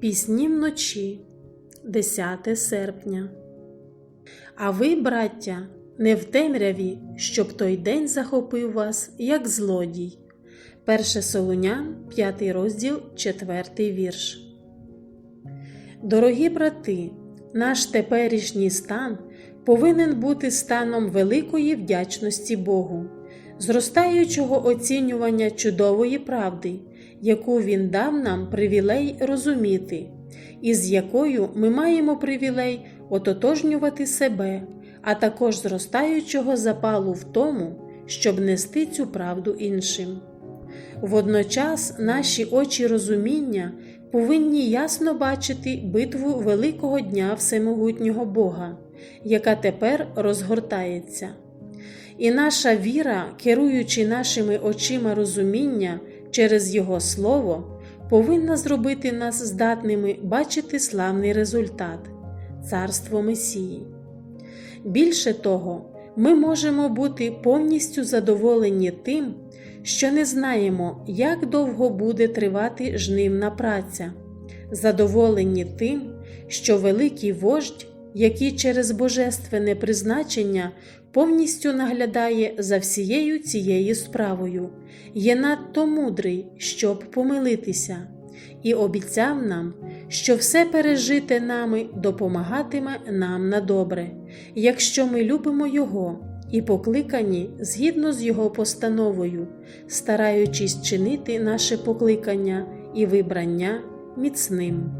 Пісні вночі, 10 серпня. А ви, браття, не в темряві, щоб той день захопив вас, як злодій. 1 Солунян, 5 розділ, 4 вірш. Дорогі брати, наш теперішній стан повинен бути станом великої вдячності Богу, зростаючого оцінювання чудової правди, яку Він дав нам привілей розуміти, і з якою ми маємо привілей ототожнювати себе, а також зростаючого запалу в тому, щоб нести цю правду іншим. Водночас наші очі розуміння повинні ясно бачити битву великого дня Всемогутнього Бога, яка тепер розгортається. І наша віра, керуючи нашими очима розуміння через Його Слово, повинна зробити нас здатними бачити славний результат Царство Месії. Більше того, ми можемо бути повністю задоволені тим, що не знаємо, як довго буде тривати жнивна праця, задоволені тим, що великий вождь, який через божественне призначення повністю наглядає за всією цією справою, є надто мудрий, щоб помилитися, і обіцяв нам, що все пережите нами допомагатиме нам на добре, якщо ми любимо Його і покликані згідно з Його постановою, стараючись чинити наше покликання і вибрання міцним.